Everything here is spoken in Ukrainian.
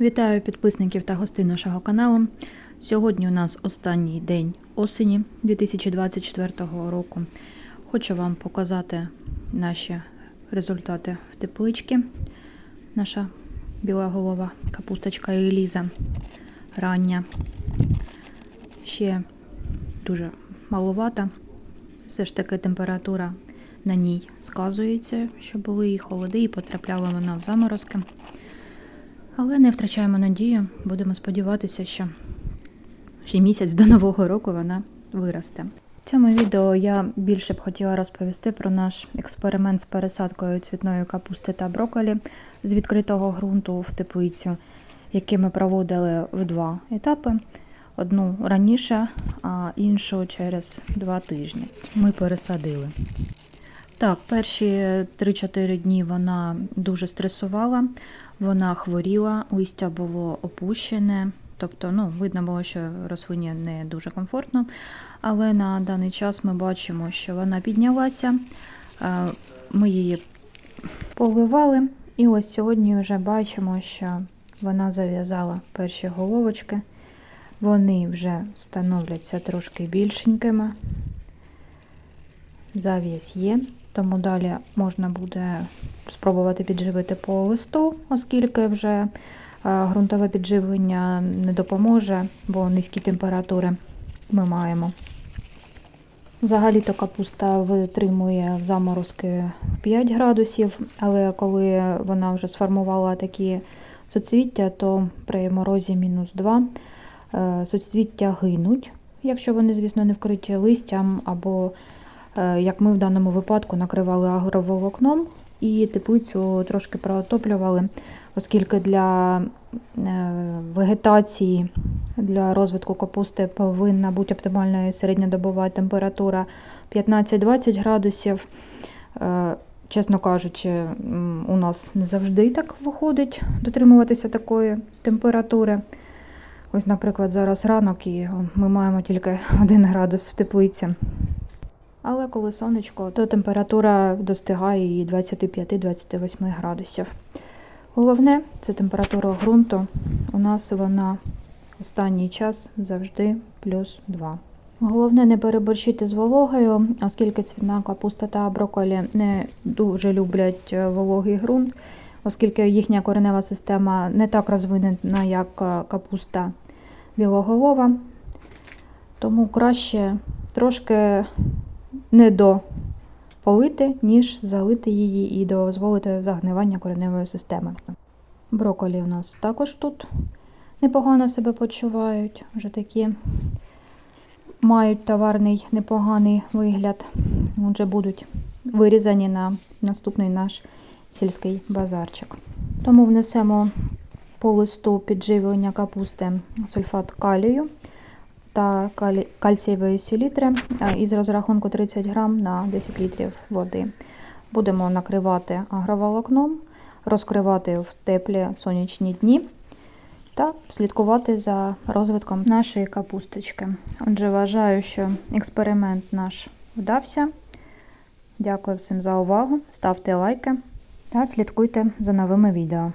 Вітаю підписників та гостей нашого каналу. Сьогодні у нас останній день осені 2024 року. Хочу вам показати наші результати в тепличці. Наша білоголова капусточка Еліза рання. Ще дуже маловата. Все ж таки температура на ній сказується, що були і холоди, і потрапляла вона в заморозки. Але не втрачаємо надію, будемо сподіватися, що ще місяць до Нового року вона виросте. В цьому відео я більше б хотіла розповісти про наш експеримент з пересадкою цвітної капусти та брокколі з відкритого ґрунту в теплицю, який ми проводили в два етапи. Одну раніше, а іншу через два тижні. Ми пересадили. Так, перші 3-4 дні вона дуже стресувала, вона хворіла, листя було опущене, тобто ну, видно було, що рослині не дуже комфортно. Але на даний час ми бачимо, що вона піднялася, е, ми її поливали, і ось сьогодні вже бачимо, що вона зав'язала перші головочки. Вони вже становляться трошки більшенькими. Зав'язь є, тому далі можна буде спробувати підживити по листу, оскільки вже е, ґрунтове підживлення не допоможе, бо низькі температури ми маємо. Взагалі-то капуста витримує заморозки 5 градусів, але коли вона вже сформувала такі соцвіття, то при морозі мінус 2 е, соцвіття гинуть, якщо вони, звісно, не вкриті листям або як ми в даному випадку накривали агроволокном і теплицю трошки протоплювали, оскільки для е, вегетації, для розвитку капусти повинна бути оптимальна середньодобова температура 15-20 градусів. Е, чесно кажучи, у нас не завжди так виходить дотримуватися такої температури. Ось, наприклад, зараз ранок і ми маємо тільки 1 градус в теплиці. Але коли сонечко, то температура достигає і 25-28 градусів. Головне це температура ґрунту. У нас вона останній час завжди плюс 2. Головне не переборщити з вологою, оскільки цвітна капуста та брокколі не дуже люблять вологий ґрунт, оскільки їхня коренева система не так розвинена, як капуста білоголова. Тому краще трошки не дополити, ніж залити її і дозволити загнивання кореневої системи. Броколі у нас також тут непогано себе почувають, вже такі мають товарний непоганий вигляд, вже будуть вирізані на наступний наш сільський базарчик. Тому внесемо по листу підживлення капусти сульфат калію та кальцієвої селітри із розрахунку 30 грам на 10 літрів води. Будемо накривати агроволокном, розкривати в теплі сонячні дні та слідкувати за розвитком нашої капусточки. Отже, вважаю, що експеримент наш вдався. Дякую всім за увагу. Ставте лайки та слідкуйте за новими відео.